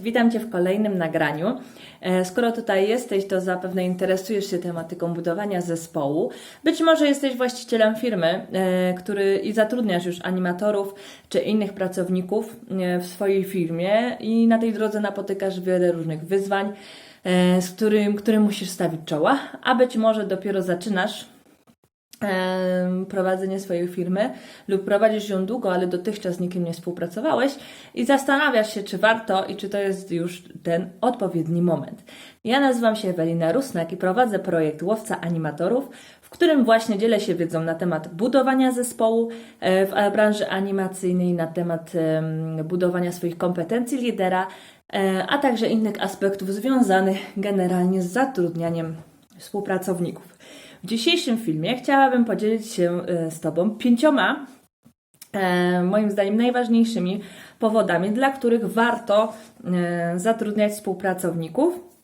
Witam Cię w kolejnym nagraniu. E, Skoro tutaj jesteś, to zapewne interesujesz się tematyką budowania zespołu. Być może jesteś właścicielem firmy, e, który i zatrudniasz już animatorów czy innych pracowników e, w swojej firmie i na tej drodze napotykasz wiele różnych wyzwań, z którym, którym musisz stawić czoła, a być może dopiero zaczynasz prowadzenie swojej firmy lub prowadzisz ją długo, ale dotychczas z nikim nie współpracowałeś i zastanawiasz się, czy warto i czy to jest już ten odpowiedni moment. Ja nazywam się Ewelina Rusnak i prowadzę projekt Łowca Animatorów, w którym właśnie dzielę się wiedzą na temat budowania zespołu e, w branży animacyjnej, na temat em, budowania swoich kompetencji lidera, e, a także innych aspektów związanych generalnie z zatrudnianiem współpracowników. W dzisiejszym filmie chciałabym podzielić się e, z Tobą pięcioma, e, moim zdaniem, najważniejszymi powodami, dla których warto e, zatrudniać współpracowników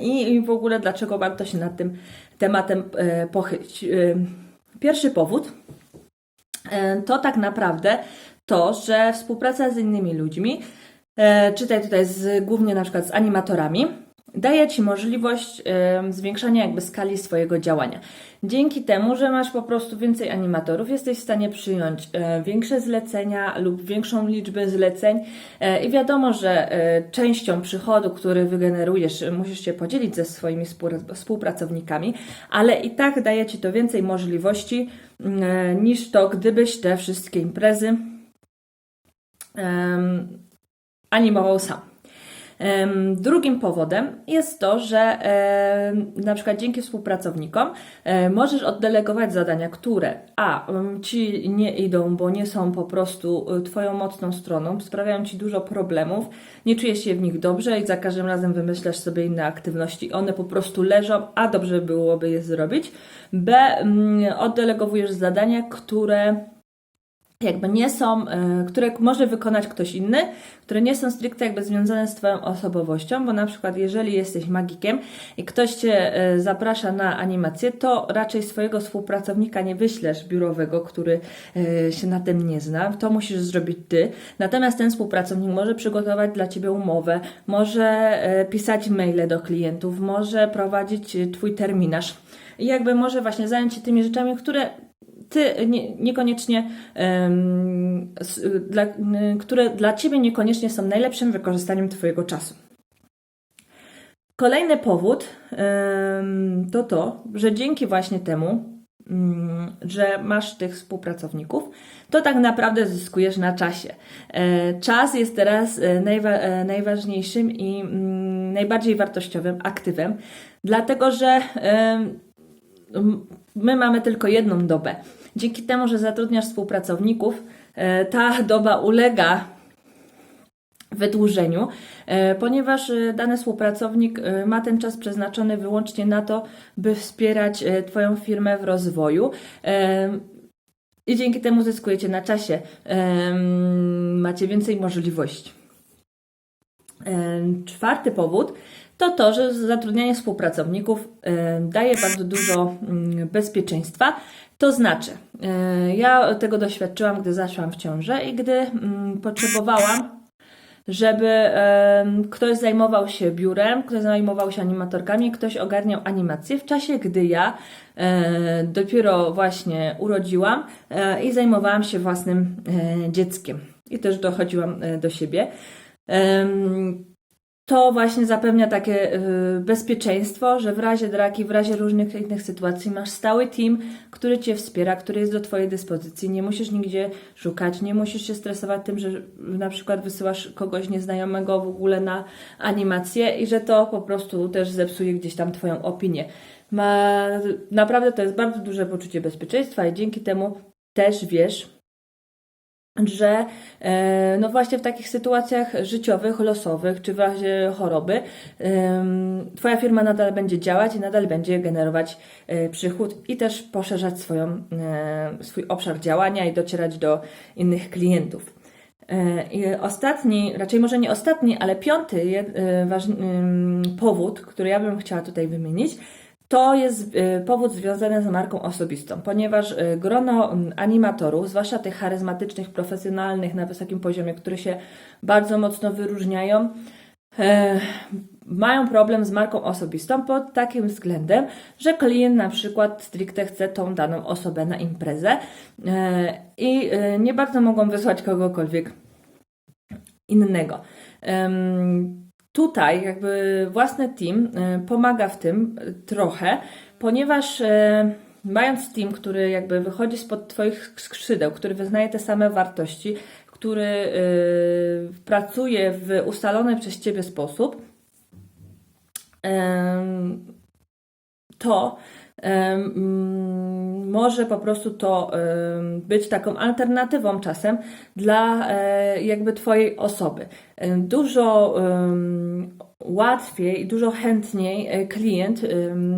i, w ogóle dlaczego warto się nad tym tematem pochylić. Pierwszy powód to tak naprawdę to, że współpraca z innymi ludźmi, czytaj tutaj z, głównie na przykład z animatorami, daje Ci możliwość e, zwiększania jakby skali swojego działania. Dzięki temu, że masz po prostu więcej animatorów, jesteś w stanie przyjąć e, większe zlecenia lub większą liczbę zleceń e, i wiadomo, że e, częścią przychodu, który wygenerujesz, musisz się podzielić ze swoimi współ- współpracownikami, ale i tak daje Ci to więcej możliwości e, niż to, gdybyś te wszystkie imprezy em, animował sam. Drugim powodem jest to, że na przykład dzięki współpracownikom możesz oddelegować zadania, które a ci nie idą, bo nie są po prostu e, Twoją mocną stroną, sprawiają Ci dużo problemów, nie czujesz się w nich dobrze i za każdym razem wymyślasz sobie inne aktywności. One po prostu leżą, a dobrze byłoby je zrobić. B mm, oddelegowujesz zadania, które jakby nie są, e, które może wykonać ktoś inny, które nie są stricte jakby związane z Twoją osobowością, bo na przykład jeżeli jesteś magikiem i ktoś Cię e, zaprasza na animację, to raczej swojego współpracownika nie wyślesz biurowego, który e, się na tym nie zna, to musisz zrobić Ty. Natomiast ten współpracownik może przygotować dla Ciebie umowę, może pisać maile do klientów, może prowadzić Twój terminarz i jakby może właśnie zająć się tymi rzeczami, które ty nie, niekoniecznie, dla, które dla ciebie niekoniecznie są najlepszym wykorzystaniem twojego czasu. Kolejny powód to to, że dzięki właśnie temu, mm, że masz tych współpracowników, to tak naprawdę zyskujesz na czasie. E, Czas jest teraz e, najwa- e, najważniejszym i mm, najbardziej wartościowym aktywem, dlatego że my mamy tylko jedną dobę. Dzięki temu, że zatrudniasz współpracowników, e, ta doba ulega wydłużeniu, e, ponieważ e, dany współpracownik ma ten czas przeznaczony wyłącznie na to, by wspierać Twoją firmę w rozwoju. I dzięki temu zyskujecie na czasie, macie więcej możliwości. Czwarty powód to to, że zatrudnianie współpracowników em, daje bardzo dużo mm, bezpieczeństwa. To znaczy, e, ja tego doświadczyłam, gdy zaszłam w ciążę i gdy mm, potrzebowałam, żeby em, ktoś zajmował się biurem, ktoś zajmował się animatorkami, ktoś ogarniał animację w czasie, gdy ja e, dopiero właśnie urodziłam e, i zajmowałam się własnym e, dzieckiem. I też dochodziłam e, do siebie. To właśnie zapewnia takie y, bezpieczeństwo, że w razie draki, w razie różnych innych sytuacji masz stały team, który Cię wspiera, który jest do Twojej dyspozycji. Nie musisz nigdzie szukać, nie musisz się stresować tym, że na przykład wysyłasz kogoś nieznajomego w ogóle na animację i że to po prostu też zepsuje gdzieś tam Twoją opinię. Ma, naprawdę to jest bardzo duże poczucie bezpieczeństwa i dzięki temu też wiesz, że e, no właśnie w takich sytuacjach życiowych, losowych, czy w razie choroby, Twoja firma nadal będzie działać i nadal będzie generować e, przychód i też poszerzać swoją, e, swój obszar działania i docierać do innych klientów. I ostatni, raczej może nie ostatni, ale piąty powód, który ja bym chciała tutaj wymienić, to jest y, powód związany z marką osobistą, ponieważ y, grono animatorów, zwłaszcza tych charyzmatycznych, profesjonalnych na wysokim poziomie, które się bardzo mocno wyróżniają, e, mają problem z marką osobistą pod takim względem, że klient na przykład stricte chce tą daną osobę na imprezę e, i e, nie bardzo mogą wysłać kogokolwiek innego. Tutaj jakby własny team e, pomaga w tym e, trochę, ponieważ e, mając team, który jakby wychodzi spod Twoich skrzydeł, który wyznaje te same wartości, który pracuje w ustalony przez Ciebie sposób, to może po prostu to być taką alternatywą czasem dla e, jakby Twojej osoby. Dużo łatwiej i dużo chętniej e, klient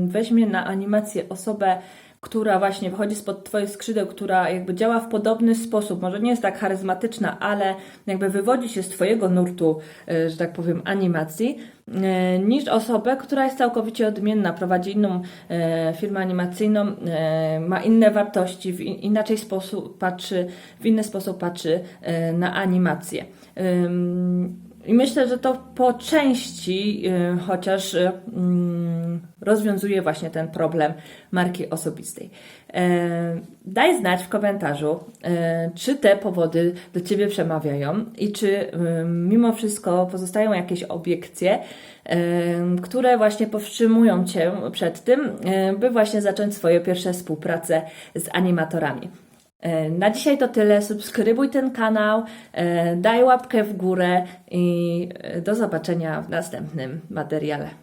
weźmie na animację osobę, która właśnie wychodzi spod Twoich skrzydeł, która jakby działa w podobny sposób, może nie jest tak charyzmatyczna, ale jakby wywodzi się z Twojego nurtu, e, że tak powiem, animacji, e, niż osobę, która jest całkowicie odmienna, prowadzi inną e, firmę animacyjną, ma inne wartości, w in, inaczej sposób patrzy, w inny sposób patrzy na animację. I myślę, że to po części chociaż mm, rozwiązuje właśnie ten problem marki osobistej. Daj znać w komentarzu, czy te powody do Ciebie przemawiają i czy mimo wszystko pozostają jakieś obiekcje, które właśnie powstrzymują Cię przed tym, by właśnie zacząć swoje pierwsze współpracę z animatorami. Na dzisiaj to tyle. Subskrybuj ten kanał, daj łapkę w górę i e, do zobaczenia w następnym materiale.